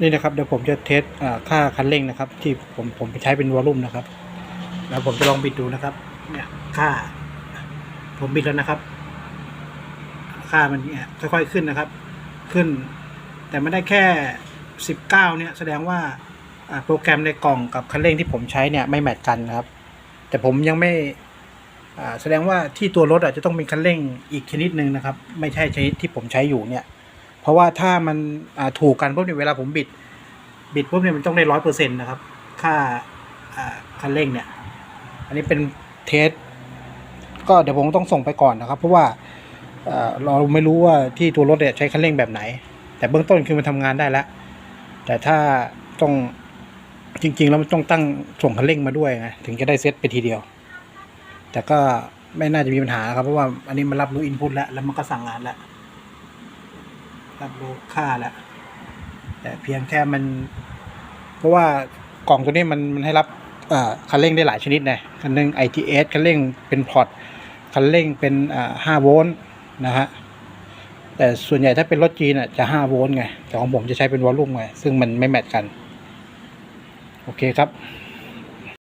นี่นะครับเดี๋ยวผมจะเทสค่าคันเร่งนะครับ ที่ผมผมใช้เป็นวอลลุ่มนะครับ แล้วผมจะลองบิดดูนะครับ เนี่ยค่า ผมบิดแล้วนะครับ ค่ามันเนี่ยค่อยๆขึ้นนะครับ ขึ้น แต่ไม่ได้แค่สิบเก้าเนี่ยแสดงว่าโปรแกรมในกล่องกับคันเร่งที่ผมใช้เนี่ยไม่แมทกันนะครับ แต่ผมยังไม่แสดงว่าที่ตัวรถอาจจะต้องมีคันเร่งอีกชนิดหนึ่งนะครับ ไม่ใช่ชนิดที่ผมใช้อยู่เนี่ย เพราะว่าถ้ามันถูกกันปุ๊บเนี่ยเวลาผมบิด บิดปุ๊บเนี่ยมันต้องได้ร้อยเปอร์เซ็นต์นะครับ ค่าคันเร่งเนี่ย อันนี้เป็นเทส ก็เดี๋ยวผมต้องส่งไปก่อนนะครับ เพราะว่าเราไม่รู้ว่าที่ตัวรถเนี่ยใช้คันเร่งแบบไหน แต่เบื้องต้นคือมันทำงานได้แล้ว แต่ถ้าต้องจริง ๆ แล้วมันต้องตั้งส่งคันเร่งมาด้วยไงถึงจะได้เซตไปทีเดียว แต่ก็ไม่น่าจะมีปัญหาครับเพราะว่าอันนี้มันรับรู้อินพุตแล้วแล้วมันก็สั่งงานแล้ว รับรู้ค่าแล้วแต่เพียงแค่มัน เพราะว่ากล่องตัวนี้มันมันให้รับคันเร่งได้หลายชนิดไงคันเร่ง ITS คันเร่งเป็นพอร์ตคันเร่งเป็นอ่า5โวลต์นะฮะแต่ส่วนใหญ่ถ้าเป็นรถจีนอะจะ5โวลต์ไงแต่ของผมจะใช้เป็นวอลลุ่มไงซึ่งมันไม่แมทกัน โอเคครับ